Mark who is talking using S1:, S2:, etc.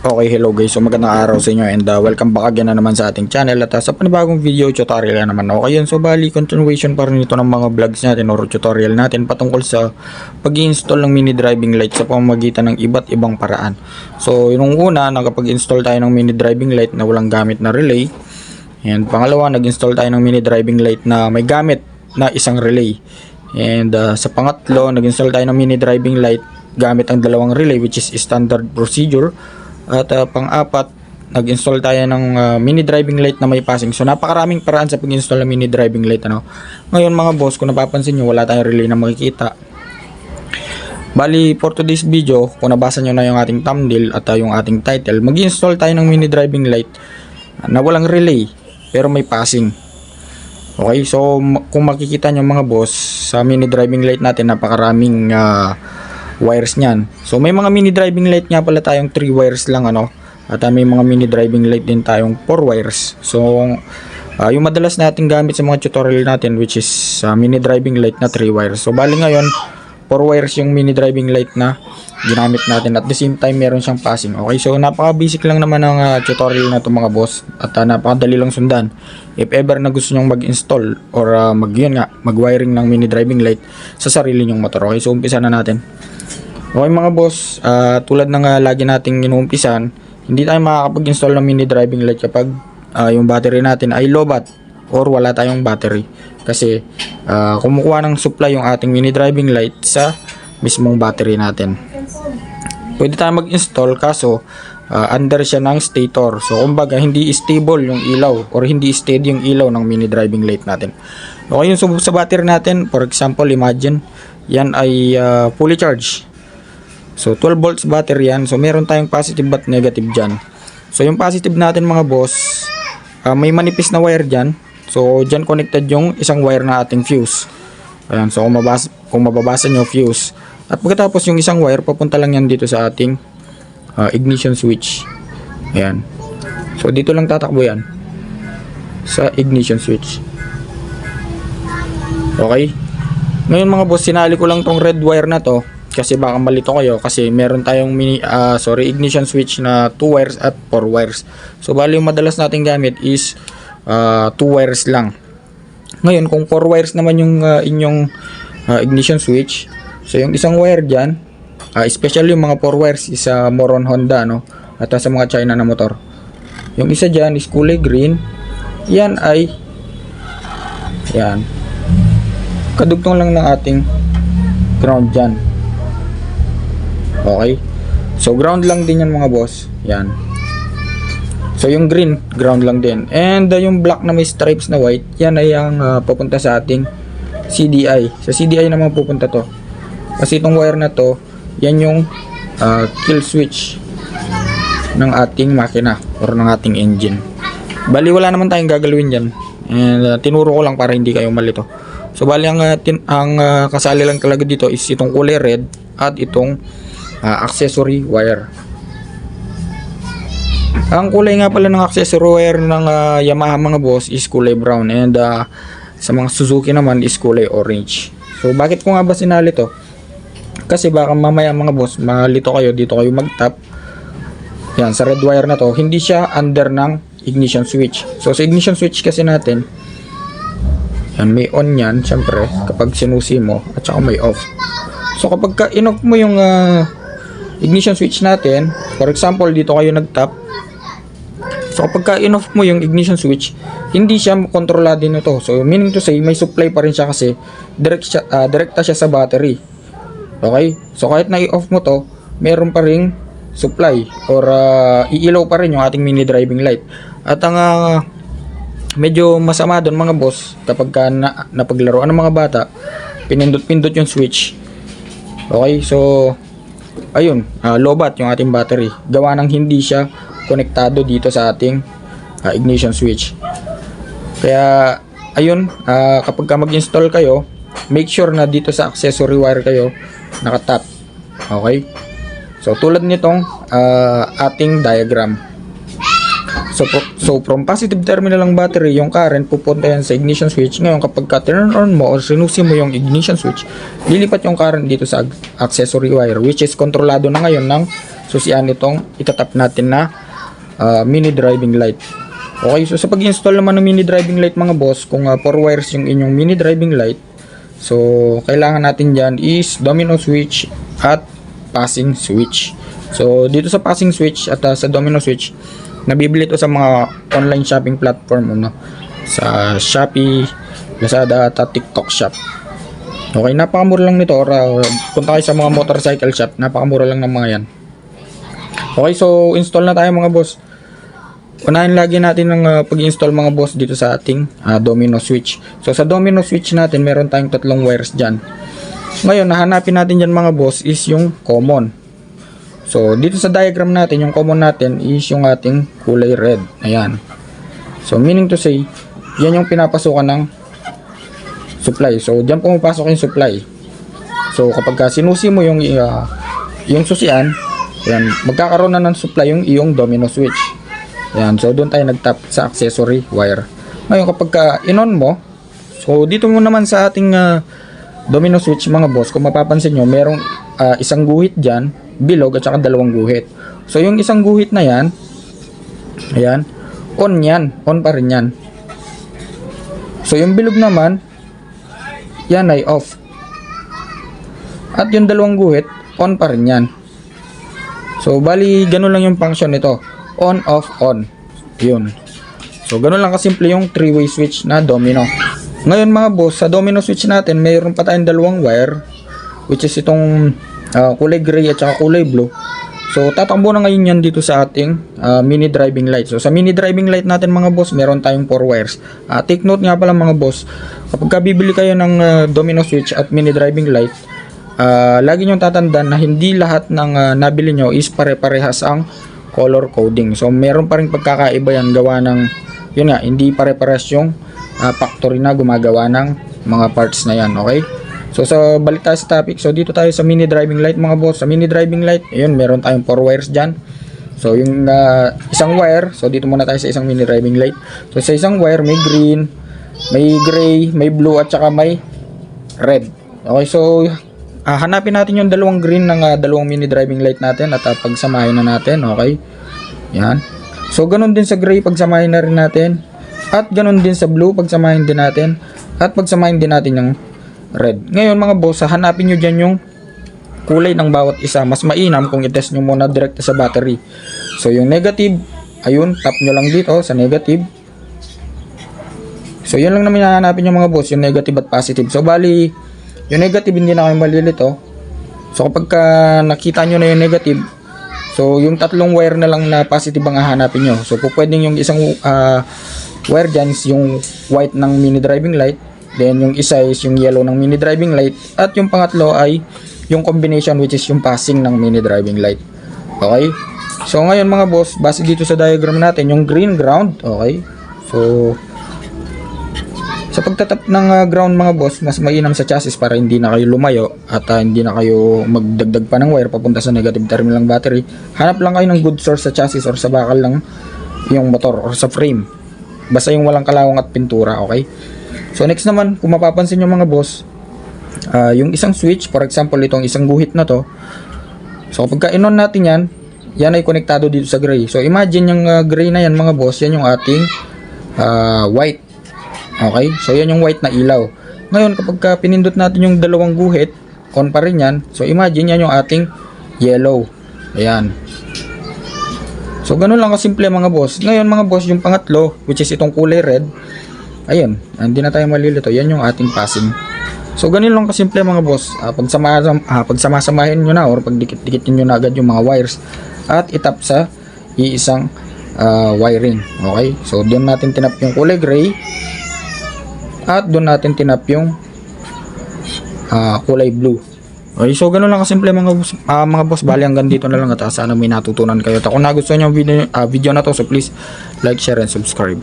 S1: Okay, hello guys. So magandang araw sa inyo and uh, welcome back again na naman sa ating channel at uh, sa panibagong video tutorial na naman ako. Ayun, so bali continuation pa rin ito ng mga vlogs natin or tutorial natin patungkol sa pag install ng mini driving light sa pamamagitan ng iba't ibang paraan. So yung una, nakapag-install tayo ng mini driving light na walang gamit na relay. And pangalawa, nag-install tayo ng mini driving light na may gamit na isang relay. And uh, sa pangatlo, nag-install tayo ng mini driving light gamit ang dalawang relay which is standard procedure. At uh, pang-apat, nag-install tayo ng uh, mini driving light na may passing. So napakaraming paraan sa pag-install ng mini driving light ano. Ngayon mga boss, kung napapansin nyo, wala tayong relay na makikita. Bali, for today's video, kung nabasa nyo na yung ating thumbnail at uh, yung ating title, mag-install tayo ng mini driving light na walang relay pero may passing. Okay, so kung makikita nyo mga boss, sa mini driving light natin, napakaraming ah, wires niyan. So may mga mini driving light nga pala tayong 3 wires lang ano. At ah, may mga mini driving light din tayong 4 wires. So ah, yung madalas natin gamit sa mga tutorial natin which is ah, mini driving light na 3 wires. So bali ngayon 4 wires yung mini driving light na ginamit natin at the same time meron siyang passing. Okay, so napaka basic lang naman ng ah, tutorial na to mga boss at ah, napakadali lang sundan. If ever na gusto nyong mag-install or ah, mag yun nga, mag-wiring ng mini driving light sa sarili nyong motor. Okay, so umpisa na natin. Okay mga boss, ah, tulad ng ah, lagi nating inuumpisan, hindi tayo makakapag-install ng mini driving light kapag ah, yung battery natin ay lobat or wala tayong battery. Kasi ah, kumukuha ng supply yung ating mini driving light sa mismong battery natin. Pwede tayo mag-install kaso ah, under siya ng stator. So kumbaga hindi stable yung ilaw or hindi steady yung ilaw ng mini driving light natin. Okay yung sa- battery natin, for example, imagine yan ay ah, fully charged. So 12 volts battery yan. So meron tayong positive at negative dyan. So yung positive natin mga boss, ah, may manipis na wire dyan. So dyan connected yung isang wire na ating fuse. Ayan, so kung, mabasa, kung mababasa nyo fuse. At pagkatapos yung isang wire, papunta lang yan dito sa ating ah, ignition switch. Ayan. So dito lang tatakbo yan. Sa ignition switch. Okay. Ngayon mga boss, sinali ko lang tong red wire na to kasi baka malito kayo kasi meron tayong mini ah, sorry ignition switch na 2 wires at 4 wires. So bali yung madalas nating gamit is 2 wires lang. Ngayon kung 4 wires naman yung ah, inyong ah, ignition switch, so yung isang wire diyan, especially yung mga 4 wires is ah, more on Honda no at ah, sa mga China na motor. Yung isa diyan is kulay green. Yan ay yan. Kadugtong lang ng ating ground dyan. Okay. So ground lang din yan mga boss. Yan. So yung green, ground lang din. And uh, yung black na may stripes na white, yan ay ang uh, papunta sa ating CDI. Sa CDI naman pupunta to. Kasi itong wire na to, yan yung uh, kill switch ng ating makina or ng ating engine. Bali wala naman tayong gagalawin diyan. And uh, tinuro ko lang para hindi kayo malito. So bali ang uh, tin- ang uh, kasali lang talaga dito is itong kulay red at itong uh, accessory wire. Ang kulay nga pala ng accessory wire ng uh, Yamaha mga boss is kulay brown and uh, sa mga Suzuki naman is kulay orange. So bakit ko nga ba sinali to? Kasi baka mamaya mga boss, malito kayo dito kayo mag-tap. Yan, sa red wire na to, hindi siya under ng ignition switch. So sa ignition switch kasi natin, yan, may on yan, syempre, kapag sinusi mo, at saka may off. So kapag ka mo yung ah, ignition switch natin, for example, dito kayo nag-tap, So kapag ka in-off mo yung ignition switch, hindi siya kontrolado nito. So meaning to say, may supply pa rin siya kasi direct siya, ah, direkta siya sa battery. Okay? So kahit na i-off mo to, meron pa ring supply or ah, iilaw pa rin yung ating mini driving light. At ang ah, medyo masama doon mga boss kapag ka na, napaglaruan ng mga bata, pinindot-pindot yung switch. Okay? So ayun, ah, lobat yung ating battery. Gawa ng hindi siya konektado dito sa ating ah, ignition switch. Kaya ayun, ah, kapag ka mag-install kayo, make sure na dito sa accessory wire kayo nakatap. Okay? So tulad nitong ah, ating diagram. So, so from positive terminal ng battery, yung current pupunta yan sa ignition switch. Ngayon kapag ka turn on mo or sinusi mo yung ignition switch, lilipat yung current dito sa accessory wire which is kontrolado na ngayon ng susian itong itatap natin na ah, mini driving light. Okay, so sa pag-install naman ng mini driving light mga boss, kung 4 wires yung inyong mini driving light, so kailangan natin dyan is domino switch at passing switch. So dito sa passing switch at ah, sa domino switch, nabibili ito sa mga online shopping platform ano, sa Shopee, Lazada at TikTok shop. Okay, napakamura lang nito or ah, punta kayo sa mga motorcycle shop, napakamura lang ng mga yan. Okay, so install na tayo mga boss. Unahin lagi natin ng ah, pag-install mga boss dito sa ating ah, domino switch. So sa domino switch natin, meron tayong tatlong wires dyan. Ngayon, nahanapin natin dyan mga boss is yung common. So dito sa diagram natin, yung common natin is yung ating kulay red. Ayan. So meaning to say, yan yung pinapasukan ng supply. So dyan pumapasok yung supply. So kapag ka sinusi mo yung ah, yung susian, yan, magkakaroon na ng supply yung iyong domino switch. Yan, so doon tayo nagtap sa accessory wire. Ngayon kapag ka inon mo, so dito mo naman sa ating ah, domino switch mga boss, kung mapapansin nyo, merong ah, isang guhit dyan, bilog at saka dalawang guhit. So yung isang guhit na yan, ayan, on yan, on pa rin yan. So yung bilog naman, yan ay off. At yung dalawang guhit, on pa rin yan. So, bali, ganun lang yung function nito. On, off, on. Yun. So, ganun lang kasimple yung three-way switch na domino. Ngayon mga boss, sa domino switch natin, mayroon pa tayong dalawang wire, which is itong ah, kulay gray at saka kulay blue. So, tatakbo na ngayon yan dito sa ating ah, mini driving light. So, sa mini driving light natin mga boss, meron tayong 4 wires. Ah, take note nga pala mga boss, kapag ka bibili kayo ng ah, domino switch at mini driving light, Ah, lagi nyo tatandaan na hindi lahat ng ah, nabili nyo is pare-parehas ang color coding. So, meron pa rin pagkakaiba yan gawa ng, yun nga, hindi pare-parehas yung ah, factory na gumagawa ng mga parts na yan, okay? So, sa balik tayo sa topic. So, dito tayo sa mini driving light mga boss. Sa mini driving light, ayun, meron tayong 4 wires dyan. So, yung ah, isang wire, so dito muna tayo sa isang mini driving light. So, sa isang wire, may green, may gray, may blue, at saka may red. Okay, so ah, hanapin natin yung dalawang green ng ah, dalawang mini driving light natin at ah, pagsamahin na natin, okay? Yan. So ganun din sa gray pagsamahin na rin natin. At ganun din sa blue pagsamahin din natin. At pagsamahin din natin yung red. Ngayon mga boss, ah, hanapin nyo dyan yung kulay ng bawat isa. Mas mainam kung i-test nyo muna direct sa battery. So yung negative, ayun, tap nyo lang dito sa negative. So yun lang naman hahanapin yung mga boss, yung negative at positive. So bali, yung negative hindi na kayo malilito. So kapag ka nakita nyo na yung negative, so yung tatlong wire na lang na positive ang hahanapin nyo. So pwedeng yung isang ah, wire dyan yung white ng mini driving light. Then yung isa is yung yellow ng mini driving light. At yung pangatlo ay yung combination which is yung passing ng mini driving light. Okay? So ngayon mga boss, base dito sa diagram natin, yung green ground, okay? So sa pagtatap ng ah, ground mga boss, mas mainam sa chassis para hindi na kayo lumayo at ah, hindi na kayo magdagdag pa ng wire papunta sa negative terminal ng battery. Hanap lang kayo ng good source sa chassis or sa bakal ng yung motor or sa frame. Basta yung walang kalawang at pintura, okay? So next naman, kung mapapansin nyo mga boss, ah, yung isang switch, for example, itong isang guhit na to, so kapag ka-on natin yan, yan ay konektado dito sa gray. So imagine yung ah, gray na yan mga boss, yan yung ating ah, white. Okay? So, yan yung white na ilaw. Ngayon, kapag ka pinindot natin yung dalawang guhit, on pa rin yan. So, imagine yan yung ating yellow. Ayan. So, ganun lang kasimple mga boss. Ngayon, mga boss, yung pangatlo, which is itong kulay red, ayun, hindi na tayo malilito. Yan yung ating passing. So, ganun lang kasimple mga boss. Ah, pagsama, ah, pagsamasamahin nyo na or pagdikit-dikitin nyo na agad yung mga wires at itap sa iisang ah, wiring. Okay? So, doon natin tinap yung kulay gray at doon natin tinap yung ah, kulay blue. Okay, so ganun lang kasimple mga boss, ah, mga boss. Bali hanggang dito na lang at sana may natutunan kayo. At kung nagustuhan niyo ang video, ah, video na to, so please like, share, and subscribe.